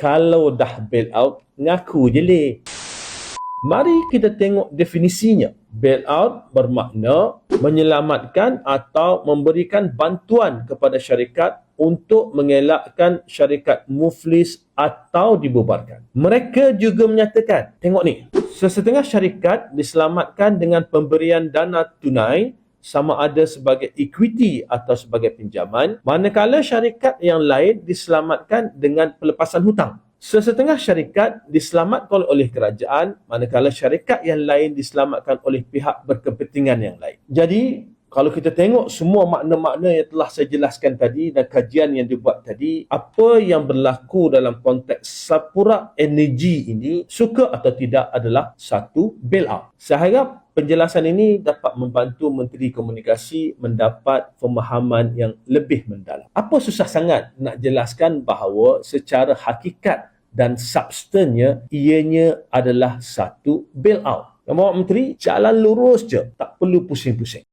Kalau dah bail out, ngaku je leh. Mari kita tengok definisinya. Bail out bermakna menyelamatkan atau memberikan bantuan kepada syarikat untuk mengelakkan syarikat muflis atau dibubarkan. Mereka juga menyatakan, tengok ni, sesetengah syarikat diselamatkan dengan pemberian dana tunai sama ada sebagai equity atau sebagai pinjaman, manakala syarikat yang lain diselamatkan dengan pelepasan hutang. Sesetengah syarikat diselamatkan oleh kerajaan, manakala syarikat yang lain diselamatkan oleh pihak berkepentingan yang lain. Jadi, kalau kita tengok semua makna-makna yang telah saya jelaskan tadi dan kajian yang dibuat tadi, apa yang berlaku dalam konteks Sapura Energy ini, suka atau tidak adalah satu bailout. Saya harap penjelasan ini dapat membantu Menteri Komunikasi mendapat pemahaman yang lebih mendalam. Apa susah sangat nak jelaskan bahawa secara hakikat dan substannya ianya adalah satu bailout. Yang Bapak Menteri, jalan lurus je. Tak perlu pusing-pusing.